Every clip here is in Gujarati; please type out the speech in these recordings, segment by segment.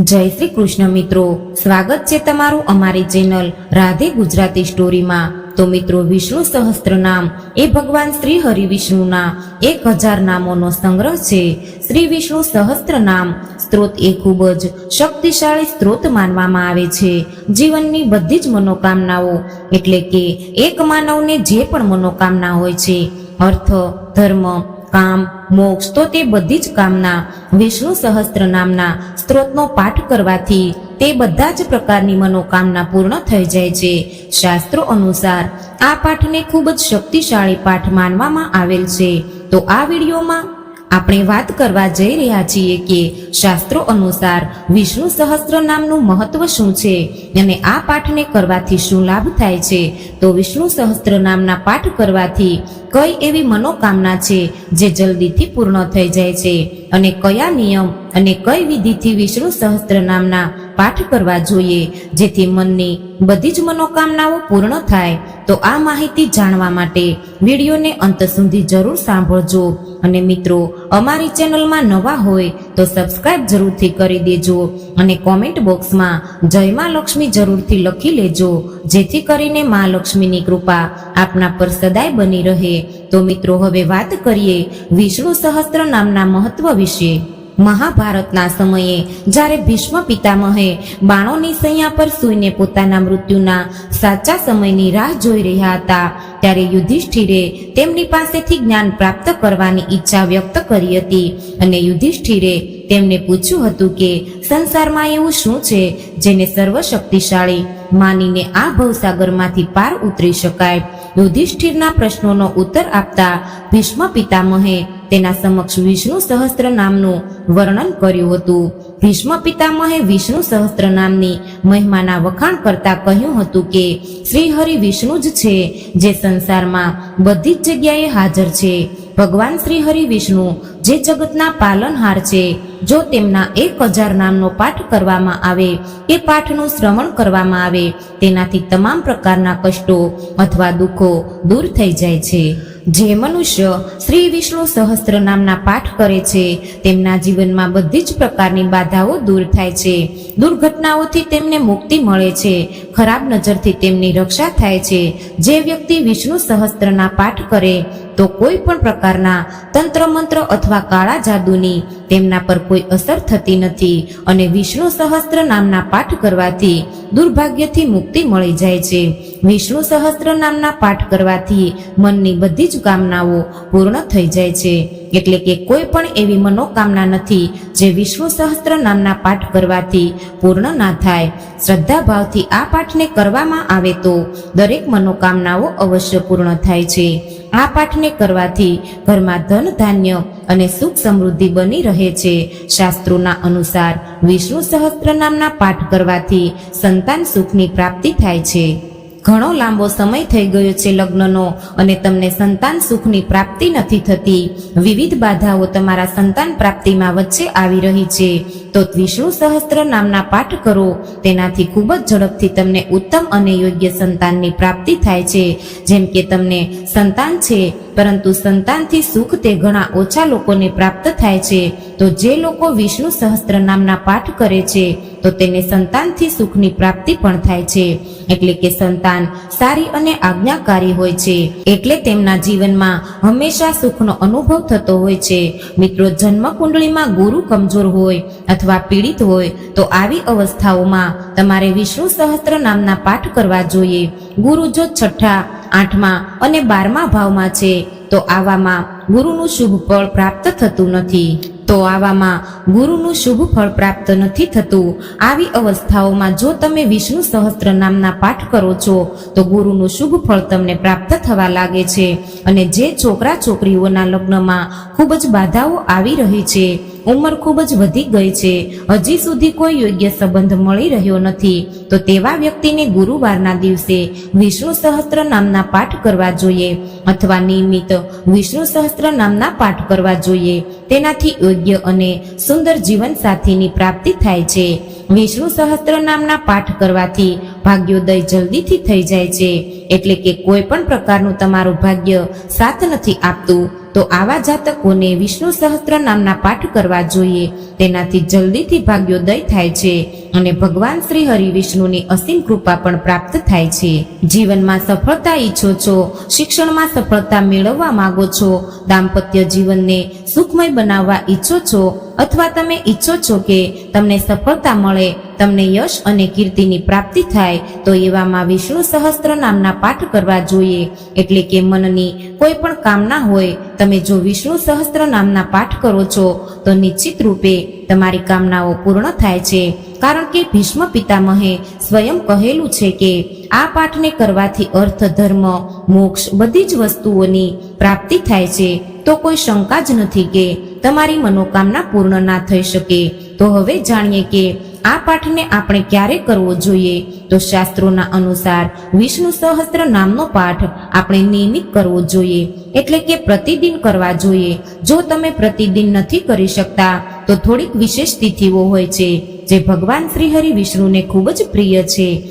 જય શ્રી કૃષ્ણ મિત્રો. સ્વાગત છે તમારું અમારી ચેનલ રાધે ગુજરાતી સ્ટોરીમાં. તો મિત્રો, વિષ્ણુ સહસ્ત્ર નામ એ ભગવાન શ્રી હરિ વિષ્ણુના એક હજાર નામોનો સંગ્રહ છે. શ્રી વિષ્ણુ સહસ્ત્ર નામ સ્ત્રોત એ ખૂબ જ શક્તિશાળી સ્ત્રોત માનવામાં આવે છે. જીવનની બધી જ મનોકામનાઓ એટલે કે એક માનવને જે પણ મનોકામના હોય છે, અર્થ, ધર્મ કામ, મોક્ષ તો તે બધી જ કામના, વિષ્ણુ સહસ્ત્ર નામના સ્ત્રોતનો પાઠ કરવાથી તે બધા જ પ્રકારની મનોકામના પૂર્ણ થઈ જાય છે. શાસ્ત્રો અનુસાર આ પાઠને ખૂબ જ શક્તિશાળી પાઠ માનવામાં આવેલ છે. તો આ વિડીયોમાં આપણે વાત કરવા જઈ રહ્યા છીએ કે શાસ્ત્રો અનુસાર વિષ્ણુ સહસ્ત્ર નામનું મહત્વ શું છે અને આ પાઠને કરવાથી શું લાભ થાય છે? તો વિષ્ણુ સહસ્ત્ર નામના પાઠ કરવાથી કઈ એવી મનોકામના છે જે જલ્દીથી પૂર્ણ થઈ જાય છે? અને કયા નિયમ અને કઈ વિધિથી વિષ્ણુ સહસ્ત્ર નામના પાઠ કરવા જોઈએ? જેથી મનની બધી જ મનોકામનાઓ પૂર્ણ થાય. તો આ માહિતી જાણવા માટે વિડીયોને અંત સુધી જરૂર સાંભળજો. અને મિત્રો, અમારી ચેનલમાં નવા હોય તો સબસ્ક્રાઇબ જરૂરથી કરી દેજો અને કોમેન્ટ બોક્સમાં જય માં લક્ષ્મી જરૂરથી લખી લેજો. જેથી કરીને માં લક્ષ્મીની કૃપા આપના પર સદાય બની રહે. તો મિત્રો, હવે વાત કરીએ વિષ્ણુ સહસ્ત્ર નામના મહત્વ વિશે. મહાભારતના સમયે જ્યારે ભીષ્મ પિતામહે બાણોની સૈયા પર સૂઈને પોતાના મૃત્યુના સાચા સમયની રાહ જોઈ રહ્યા હતા, ત્યારે યુધિષ્ઠિરે તેમની પાસેથી જ્ઞાન પ્રાપ્ત કરવાની ઈચ્છા વ્યક્ત કરી હતી અને યુધિષ્ઠિરે તેમને પૂછ્યું હતું કે, સંસારમાં એવું શું છે જેને સર્વશક્તિશાળી માનીને આ ભવસાગરમાંથી પાર ઉતરી શકાય? યુધિષ્ઠિરના પ્રશ્નોનો ઉત્તર આપતા ભીષ્મ પિતામહે તેના સમક્ષ વિષ્ણુ સહસ્ત્ર નામનું વર્ણન કર્યું હતું. ભીષ્મ પિતામહે વિષ્ણુ સહસ્ત્ર નામની મહિમાના વખાણ કરતા કહ્યું હતું કે શ્રી હરિ વિષ્ણુ જ છે, જે સંસારમાં બધી જ જગ્યાએ હાજર છે. ભગવાન શ્રી હરિ વિષ્ણુ જે જગતના પાલનહાર છે, જો તેમના એક હજાર નામનો પાઠ કરવામાં આવે, એ પાઠનું શ્રવણ કરવામાં આવે, તેનાથી તમામ પ્રકારના કષ્ટો અથવા દુઃખો દૂર થઈ જાય છે. જે મનુષ્ય શ્રી વિષ્ણુ સહસ્ત્ર નામના પાઠ કરે છે, તેમના જીવનમાં બધી જ પ્રકારની બાધાઓ દૂર થાય છે. દુર્ઘટનાઓથી તેમને મુક્તિ મળે છે. ખરાબ નજરથી તેમની રક્ષા થાય છે. જે વ્યક્તિ વિષ્ણુ સહસ્ત્રના પાઠ કરે, તો કોઈ પણ પ્રકારના તંત્ર મંત્ર અથવા કાળા જાદુની તેમના પર કોઈ અસર થતી નથી અને વિષ્ણુ સહસ્ત્ર નામના પાઠ કરવાથી દુર્ભાગ્યથી મુક્તિ મળી જાય છે. વિષ્ણુ સહસ્ત્ર નામના પાઠ કરવાથી મનની બધી જ કામનાઓ પૂર્ણ થઈ જાય છે. એટલે કે કોઈ પણ એવી મનોકામના નથી જે વિષ્ણુ સહસ્ત્ર નામના પાઠ કરવાથી પૂર્ણ ના થાય. શ્રદ્ધા ભાવથી આ પાઠને કરવામાં આવે તો દરેક મનોકામનાઓ અવશ્ય પૂર્ણ થાય છે. આ પાઠને કરવાથી ઘરમાં ધન, ધાન્ય અને સુખ સમૃદ્ધિ બની રહે છે. શાસ્ત્રોના અનુસાર વિષ્ણુ સહસ્ત્ર નામના પાઠ કરવાથી સંતાન સુખની પ્રાપ્તિ થાય છે. ઘણો લાંબો સમય થઈ ગયો છે લગ્નનો અને તમને સંતાન સુખની પ્રાપ્તિ નથી થતી. વિવિધ બાધાઓ તમારા સંતાન પ્રાપ્તિમાં વચ્ચે આવી રહી છે. તો વિષ્ણુ સહસ્ત્ર નામના પાઠ કરો. તેનાથી ખૂબ જ ઝડપથી તમને ઉત્તમ અને યોગ્ય સંતાનની પ્રાપ્તિ થાય છે. જેમ કે તમને સંતાન છે, પરંતુ સંતાનથી સુખ તે ઘણા ઓછા લોકોને પ્રાપ્ત થાય છે. તો જે લોકો વિષ્ણુ સહસ્ત્ર નામના પાઠ કરે છે, તો તેને સંતાનથી સુખની પ્રાપ્તિ પણ થાય છે. એટલે કે સંતાન સારી અને આજ્ઞાકારી હોય છે. એટલે તેમના જીવનમાં હંમેશા સુખનો અનુભવ થતો હોય છે. મિત્રો જન્મ કુંડળીમાં ગુરુ કમજોર હોય અથવા પીડિત હોય, તો આવી અવસ્થાઓમાં તમારે વિષ્ણુ સહસ્ત્ર નામના પાઠ કરવા જોઈએ. ગુરુ જો છઠ્ઠા, આઠમા અને બારમા ભાવમાં છે, તો આવામાં ગુરુનું શુભ ફળ પ્રાપ્ત થતું નથી. તો આવામાં ગુરુનું શુભ ફળ પ્રાપ્ત નથી થતું. આવી અવસ્થાઓમાં જો તમે વિષ્ણુ સહસ્ત્ર નામના પાઠ કરો છો, તો ગુરુનું શુભ ફળ તમને પ્રાપ્ત થવા લાગે છે. અને જે છોકરા છોકરીઓના લગ્નમાં ખૂબ જ બાધાઓ આવી રહી છે ઉંમર ખૂબ જ વધી ગઈ છે. હજી સુધી કોઈ યોગ્ય સંબંધ મળી રહ્યો નથી. તો તેવા વ્યક્તિને ગુરુવારના દિવસે વિષ્ણુ સહસ્ત્ર નામના પાઠ કરવા જોઈએ અથવા નિયમિત વિષ્ણુ સહસ્ત્ર નામના પાઠ કરવા જોઈએ. તેનાથી યોગ્ય અને સુંદર જીવન સાથીની પ્રાપ્તિ થાય છે. વિષ્ણુ સહસ્ત્ર નામના પાઠ કરવાથી ભાગ્યોદય જલ્દીથી થઈ જાય છે. એટલે કે કોઈ પણ પ્રકારનું તમારું ભાગ્ય સાથ નથી આપતું. તો આવા જાતકોને વિષ્ણુ સહસ્ત્ર નામના પાઠ કરવા જોઈએ. તેનાથી જલ્દીથી ભાગ્યોદય થાય છે અને ભગવાન શ્રી હરિ વિષ્ણુની અસીમ કૃપા પણ પ્રાપ્ત થાય છે. જીવનમાં સફળતા ઈચ્છો છો, શિક્ષણમાં સફળતા મેળવવા માંગો છો, દાંપત્ય જીવનને સુખમય બનાવવા ઈચ્છો છો, અથવા તમે ઈચ્છો છો કે તમને સફળતા મળે તમને યશ અને કીર્તિની પ્રાપ્તિ થાય, તો એવામાં વિષ્ણુ સહસ્ત્ર નામના પાઠ કરવા જોઈએ. એટલે કે મનની કોઈ પણ કામના હોય, તમે જો વિષ્ણુ સહસ્ત્ર નામના પાઠ કરો છો, તો નિશ્ચિત રૂપે તમારી કામનાઓ પૂર્ણ થાય છે. કારણ કે ભીષ્મ પિતામહે સ્વયં કહેલું છે કે, આ પાઠને કરવાથી અર્થ, ધર્મ, મોક્ષ બધી જ વસ્તુઓની પ્રાપ્તિ થાય છે. તો કોઈ શંકા જ નથી કે તમારી મનોકામના પૂર્ણ ના થઈ શકે. તો હવે જાણીએ કે આ પાઠને આપણે ક્યારે કરવો જોઈએ? તો શાસ્ત્રોના અનુસાર વિષ્ણુ સહસ્ત્ર નામનો પાઠ આપણે નિયમિત કરવો જોઈએ. એટલે કે પ્રતિદિન કરવા જોઈએ. જો તમે પ્રતિદિન નથી કરી શકતા, તો થોડીક વિશેષ તિથિઓ હોય છે, જે ભગવાન શ્રી હરિ વિષ્ણુને ખૂબ જ પ્રિય છે.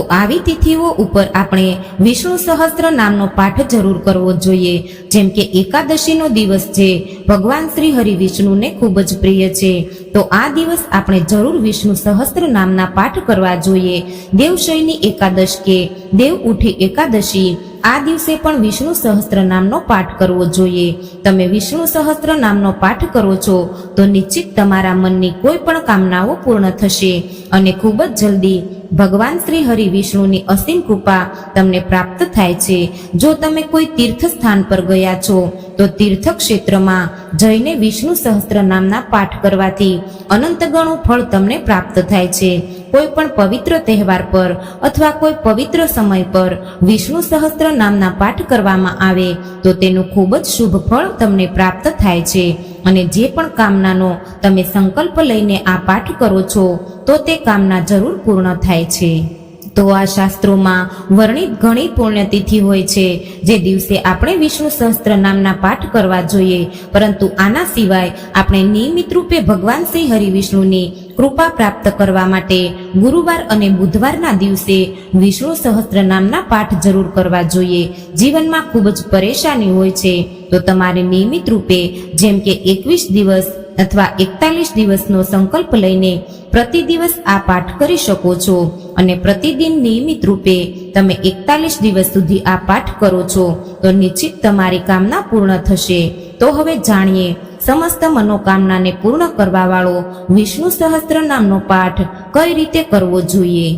તો આવી તિથિઓ ઉપર આપણે વિષ્ણુ સહસ્ત્ર નામનો પાઠ જરૂર કરવો જોઈએ. જેમ કે એકાદશીનો દિવસ છે, ભગવાન શ્રી હરિ વિષ્ણુને ખૂબ જ પ્રિય છે. તો આ દિવસ આપણે જરૂર વિષ્ણુ સહસ્ત્ર નામના પાઠ કરવા જોઈએ. દેવશયની એકાદશ કે દેવ ઉઠી એકાદશી આ દિવસે પણ વિષ્ણુ સહસ્ત્ર નામનો પાઠ કરવો જોઈએ. તમે વિષ્ણુ સહસ્ત્ર નામનો પાઠ કરો છો, તો નિશ્ચિત તમારા મનની કોઈ પણ કામનાઓ પૂર્ણ થશે. અને ખૂબ જ જલ્દી ભગવાન શ્રી હરિ વિષ્ણુની અસીમ કૃપા તમને પ્રાપ્ત થાય છે. જો તમે કોઈ તીર્થ સ્થાન પર ગયા છો, તો તીર્થ ક્ષેત્રમાં જઈને વિષ્ણુ સહસ્ત્ર નામના પાઠ કરવાથી અનંત ગણું ફળ તમને પ્રાપ્ત થાય છે. કોઈ પણ પવિત્ર તહેવાર પર અથવા કોઈ પવિત્ર સમય પર વિષ્ણુ સહસ્ત્ર નામના પાઠ કરવામાં આવે, તો તેનું ખૂબ જ શુભ ફળ તમને પ્રાપ્ત થાય છે. અને જે પણ કામનાનો તમે સંકલ્પ લઈને આ પાઠ કરો છો, તો તે કામના જરૂર પૂર્ણ થાય છે. તો આ શાસ્ત્રોમાં વર્ણિત ઘણી પુણ્યતિથિ હોય છે. જે દિવસે આપણે વિષ્ણુ સહસ્ત્ર નામના પાઠ કરવા જોઈએ, પરંતુ આના સિવાય આપણે નિયમિત રૂપે ભગવાન શ્રી હરિવિષ્ણુની કૃપા પ્રાપ્ત કરવા માટે ગુરુવાર અને બુધવારના દિવસે વિષ્ણુ સહસ્ત્ર નામના પાઠ જરૂર કરવા જોઈએ. જીવનમાં ખૂબ જ પરેશાની હોય છે. તો તમારે નિયમિત રૂપે, જેમ કે એકવીસ દિવસ અથવા એકતાલીસ દિવસનો સંકલ્પ લઈને પ્રતિ દિવસ આ પાઠ કરી શકો છો અને પ્રતિદિન નિયમિત રૂપે તમે એકતાલીસ દિવસ સુધી આ પાઠ કરો છો, તો નિશ્ચિત તમારી કામના પૂર્ણ થશે. તો હવે જાણીએ, સમસ્ત મનોકામનાને પૂર્ણ કરવા વાળો વિષ્ણુ સહસ્ત્ર નામનો પાઠ કઈ રીતે કરવો જોઈએ?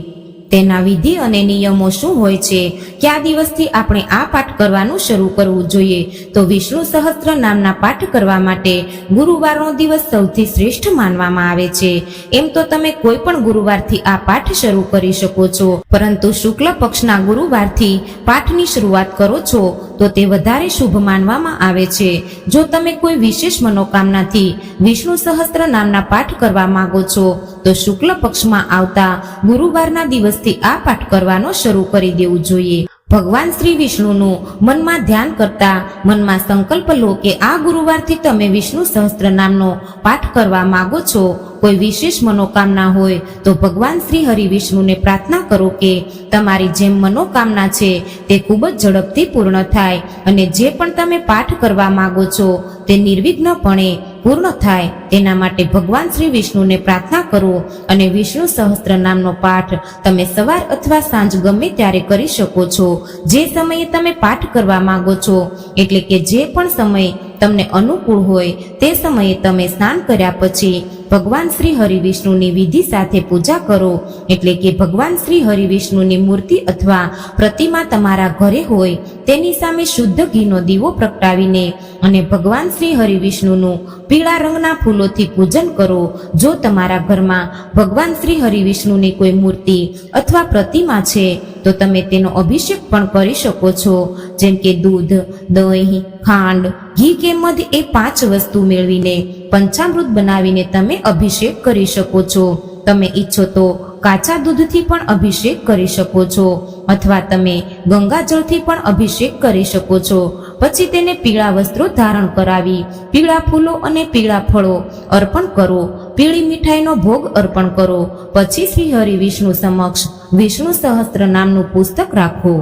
તેના વિધિ અને નિયમો શું હોય છે, કયા દિવસથી આપણે આ પાઠ કરવાનું શરૂ કરવું જોઈએ, તો વિષ્ણુ સહસ્ત્ર નામના પાઠ કરવા માટે ગુરુવારનો દિવસ સૌથી શ્રેષ્ઠ માનવામાં આવે છે. એમ તો તમે કોઈ પણ ગુરુવારથી આ પાઠ શરૂ કરી શકો છો, પરંતુ શુક્લ પક્ષના ગુરુવારથી પાઠની શરૂઆત કરો છો તો તે વધારે શુભ માનવામાં આવે છે. જો તમે કોઈ વિશેષ મનોકામનાથી વિષ્ણુ સહસ્ત્ર નામના પાઠ કરવા માંગો છો, તો શુક્લ પક્ષમાં આવતા ગુરુવારના દિવસથી આ પાઠ કરવાનો શરૂ કરી દેવું જોઈએ. ભગવાન શ્રી વિષ્ણુનું મનમાં ધ્યાન કરતા મનમાં સંકલ્પ લો કે આ ગુરુવારથી તમે વિષ્ણુ સહસ્ત્ર નામનો પાઠ કરવા માંગો છો કોઈ વિશેષ મનોકામના હોય તો ભગવાન શ્રી હરિ વિષ્ણુને પ્રાર્થના કરો કે તમારી જેમ મનોકામના છે તે ખૂબ જ ઝડપથી પૂર્ણ થાય અને જે પણ તમે પાઠ કરવા માગો છો તે નિર્વિઘ્નપણે પૂર્ણ થાય. તેના માટે ભગવાન શ્રી વિષ્ણુને પ્રાર્થના કરો અને વિષ્ણુ સહસ્ત્ર નામનો પાઠ તમે સવાર અથવા સાંજ ગમે ત્યારે કરી શકો છો. જે સમયે તમે પાઠ કરવા માગો છો, એટલે કે જે પણ સમય તમને અનુકૂળ હોય તે સમયે તમે સ્નાન કર્યા પછી ભગવાન શ્રી હરિવિષ્ણુની વિધિ સાથે પૂજા કરો, એટલે કે ભગવાન શ્રી હરિવિષ્ણુની મૂર્તિ અથવા પ્રતિમા તમારા ઘરે હોય, તેની સામે શુદ્ધ ઘીનો દીવો પ્રગટાવીને અને ભગવાન શ્રી હરિવિષ્ણુનું પીળા રંગના ફૂલોથી પૂજન કરો. જો તમારા ઘરમાં ભગવાન શ્રી હરિવિષ્ણુની કોઈ મૂર્તિ અથવા પ્રતિમા છે, તો તમે તેનો અભિષેક પણ કરી શકો છો. જેમ કે દૂધ, દહીં, ખાંડ ઘી કે મધ એ પાંચ વસ્તુ મેળવીને પંચામૃત બનાવીને તમે અભિષેક કરી શકો છો. તમે ઈચ્છો તો કાચા દૂધથી પણ અભિષેક કરી શકો છો અથવા તમે ગંગાજળથી પણ અભિષેક કરી શકો છો. પછી તેને પીળા વસ્ત્રો ધારણ કરાવી, પીળા ફૂલો અને પીળા ફળો અર્પણ કરો, પીળી મીઠાઈનો ભોગ અર્પણ કરો. પછી શ્રી હરિ વિષ્ણુ સમક્ષ વિષ્ણુ સહસ્ત્ર નામનું પુસ્તક રાખો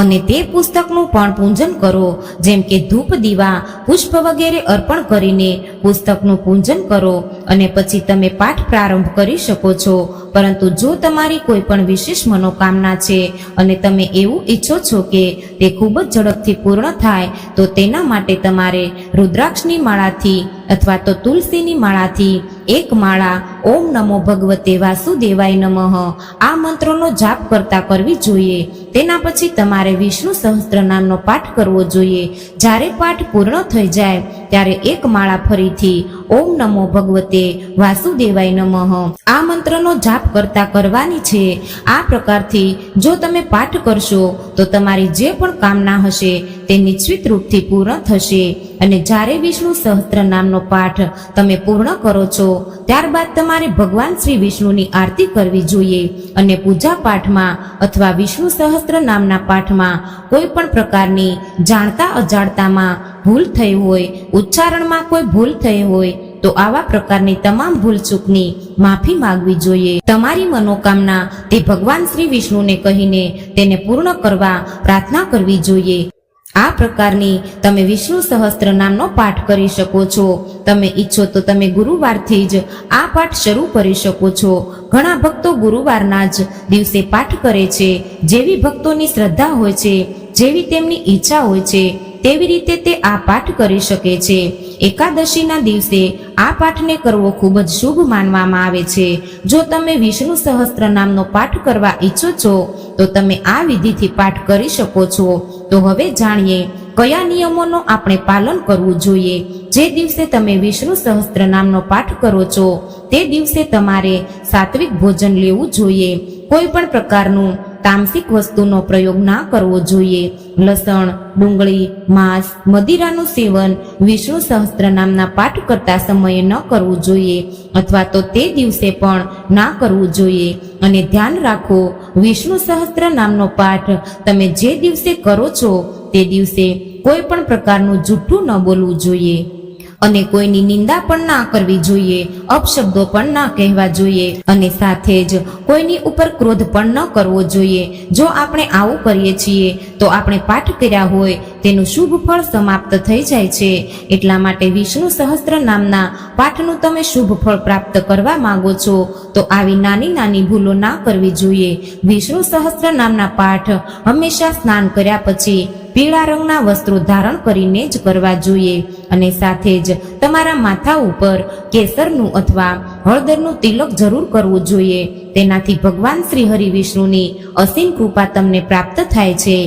અને તે પુસ્તકનું પણ પૂજન કરો. જેમ કે ધૂપ દીવા, પુષ્પ વગેરે અર્પણ કરીને પુસ્તકનું પૂજન કરો અને પછી તમે પાઠ પ્રારંભ કરી શકો છો. પરંતુ જો તમારી કોઈ પણ વિશેષ મનોકામના છે અને તમે એવું ઈચ્છો છો કે તે ખૂબ જ ઝડપથી પૂર્ણ થાય, તો તેના માટે તમારે રુદ્રાક્ષની માળાથી અથવા તો તુલસીની માળાથી એક માળા ઓમ નમો ભગવતે વાસુદેવાય નમઃ. આ મંત્રોનો જાપ કરતા કરવી જોઈએ. તેના પછી તમારે વિષ્ણુ સહસ્ત્ર નામનો પાઠ કરવો જોઈએ. જ્યારે પાઠ પૂર્ણ થઈ જાય, ત્યારે એક માળા ફરીથી ઓમ નમો ભગવતે વાસુદેવાય નમઃ. આ મંત્રનો જાપ કરતા કરવાની છે. આ પ્રકારથી જો તમે પાઠ કરશો, તો તમારી જે પણ કામના હશે તે નિશ્ચિત રૂપથી પૂર્ણ થશે. અને જ્યારે વિષ્ણુ સહસ્ત્ર નામનો પાઠ તમે પૂર્ણ કરો છો, ત્યારબાદ તમારે ભગવાન શ્રી વિષ્ણુની આરતી કરવી જોઈએ. અને પૂજા પાઠમાં અથવા વિષ્ણુ સહસ્ત્ર નામના પાઠમાં કોઈ પણ પ્રકારની જાણતા અજાણતામાં ભૂલ થઈ હોય, ઉચ્ચારણમાં કોઈ ભૂલ થઈ હોય, તો આવા પ્રકારની તમામ ભૂલચૂકની માફી માંગવી જોઈએ. તમારી મનોકામના તે ભગવાન શ્રી વિષ્ણુને કહીને તેને પૂર્ણ કરવા પ્રાર્થના કરવી જોઈએ. આ પ્રકારની તમે વિષ્ણુ સહસ્ત્ર નામનો પાઠ કરી શકો છો. તમે ઈચ્છો તો તમે ગુરુવારથી જ આ પાઠ શરૂ કરી શકો છો. ઘણા ભક્તો ગુરુવારના જ દિવસે પાઠ કરે છે. જેવી ભક્તોની શ્રદ્ધા હોય છે, જેવી તેમની ઈચ્છા હોય છે, તેવી રીતે તે આ પાઠ કરી શકે છે. એકાદશીના દિવસે આ પાઠને કરવો ખૂબ જ શુભ માનવામાં આવે છે. જો તમે વિષ્ણુ સહસ્ત્ર નામનો પાઠ કરવા ઈચ્છો છો, તો તમે આ વિધિથી પાઠ કરી શકો છો. તો હવે જાણીએ કયા નિયમોનો આપણે પાલન કરવું જોઈએ. જે દિવસે તમે વિષ્ણુ સહસ્ત્ર નામનો પાઠ કરો છો, તે દિવસે તમારે સાત્વિક ભોજન લેવું જોઈએ. કોઈ પણ પ્રકારનું તામસિક વસ્તુનો પ્રયોગ ના કરવો જોઈએ. લસણ, ડુંગળી, માંસ, મદિરાનું સેવન વિષ્ણુ સહસ્ત્ર નામના પાઠ કરતા સમયે ન કરવું જોઈએ અથવા તો તે દિવસે પણ ના કરવું જોઈએ. અને ધ્યાન રાખો, વિષ્ણુ સહસ્ત્ર નામનો પાઠ તમે જે દિવસે કરો છો તે દિવસે કોઈ પણ પ્રકારનું જૂઠું ન બોલવું જોઈએ. અને કોઈની નિંદા પણ ના કરવી જોઈએ, અપશબ્દો પણ ના કહેવા જોઈએ, અને સાથે જ કોઈની ઉપર ક્રોધ પણ ન કરવો જોઈએ. જો આપણે આવું કરીએ છીએ, તો આપણે પાઠ કર્યા હોય, તેનું શુભ ફળ સમાપ્ત થઈ જાય છે. એટલા માટે વિષ્ણુ સહસ્ત્ર નામના પાઠનું તમે શુભ ફળ પ્રાપ્ત કરવા માંગો છો, તો આવી નાની નાની ભૂલો ના કરવી જોઈએ. વિષ્ણુ સહસ્ત્ર નામના પાઠ હંમેશા સ્નાન કર્યા પછી પીળા રંગના વસ્ત્રો ધારણ કરીને જ કરવા જોઈએ અને સાથે જ તમારા માથા ઉપર કેસરનું અથવા હળદરનું તિલક જરૂર કરવું જોઈએ. તેનાથી ભગવાન શ્રી હરિ વિષ્ણુની અસીમ કૃપા તમને પ્રાપ્ત થાય છે.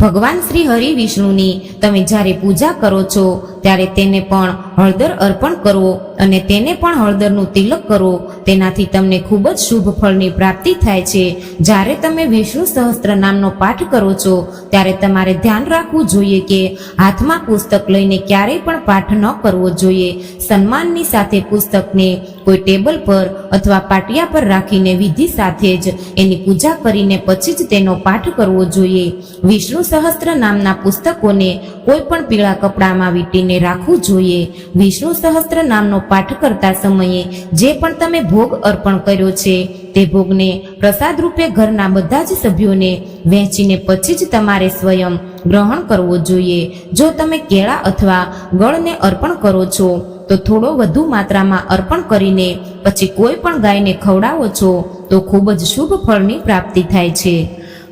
ભગવાન શ્રી હરિ વિષ્ણુની તમે જ્યારે પૂજા કરો છો, ત્યારે તેને પણ હળદર અર્પણ કરો અને તેને પણ હળદરનું તિલક કરો. તેનાથી તમને ખૂબ જ શુભ ફળની પ્રાપ્તિ થાય છે. જ્યારે તમે વિષ્ણુ સહસ્ત્ર નામનો પાઠ કરો છો, ત્યારે તમારે ધ્યાન રાખવું જોઈએ કે હાથમાં પુસ્તક લઈને ક્યારેય પણ પાઠ ન કરવો જોઈએ. સન્માનની સાથે પુસ્તકને કોઈ ટેબલ પર અથવા પાટિયા પર રાખીને વિધિ સાથે જ એની પૂજા કરીને પછી જ તેનો પાઠ કરવો જોઈએ. વિષ્ણુ સહસ્ત્ર નામના પુસ્તકોને કોઈ પણ પીળા કપડામાં વીંટીને રાખવું જોઈએ. વિષ્ણુ સહસ્ત્ર નામનો પાઠ કરતા સમયે જે પણ તમે ભોગ અર્પણ કર્યો છે, તે ભોગને પ્રસાદ રૂપે ઘરના બધા જ સભ્યોને વહેંચીને પછી જ તમારે સ્વયં ગ્રહણ કરવો જોઈએ. જો તમે કેળા અથવા ગળને અર્પણ કરો છો તો થોડો વધુ માત્રામાં અર્પણ કરીને પછી કોઈ પણ ગાયને ખવડાવો છો તો ખૂબ જ શુભ ફળની પ્રાપ્તિ થાય છે.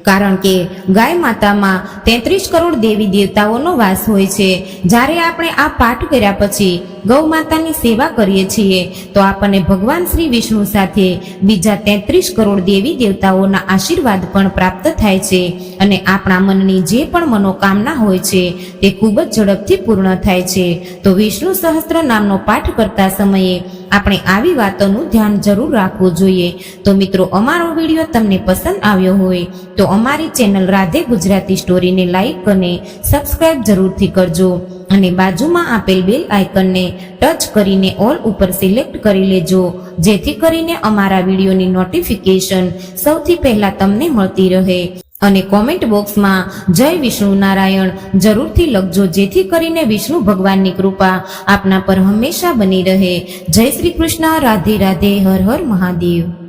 કારણ કે ગાય માતામાં તેત્રીસ કરોડ દેવી દેવતાઓનો વાસ હોય છે. જ્યારે આપણે આ પાઠ કર્યા પછી ગૌ માતાની સેવા કરીએ છીએ, તો આપણને ભગવાન શ્રી વિષ્ણુ સાથે બીજા તેત્રીસ કરોડ દેવી દેવતાઓના આશીર્વાદ પણ પ્રાપ્ત થાય છે અને આપણા મનની જે પણ મનોકામના હોય છે, તે ખૂબ જ ઝડપથી પૂર્ણ થાય છે. તો વિષ્ણુ સહસ્ત્ર નામનો પાઠ કરતા સમયે આપણે આવી વાતોનું ધ્યાન જરૂર રાખવું જોઈએ. તો મિત્રો, અમારો વીડિયો તમને પસંદ આવ્યો હોય, તો અમારી ચેનલ રાધે ગુજરાતી સ્ટોરીને લાઈક અને સબસ્ક્રાઇબ જરૂરથી કરજો અને બાજુમાં આપેલ બેલ આઇકનને ટચ કરીને ઓલ ઉપર સિલેક્ટ કરી લેજો, જેથી કરીને અમારા વિડીયોની નોટિફિકેશન સૌથી પહેલા તમને મળતી રહે. અને કોમેન્ટ બોક્સમાં જય વિષ્ણુ નારાયણ, જરૂરથી લખજો, જેથી કરીને વિષ્ણુ ભગવાનની કૃપા આપના પર હંમેશા બની રહે. જય શ્રી કૃષ્ણ, રાધે રાધે, હર હર મહાદેવ.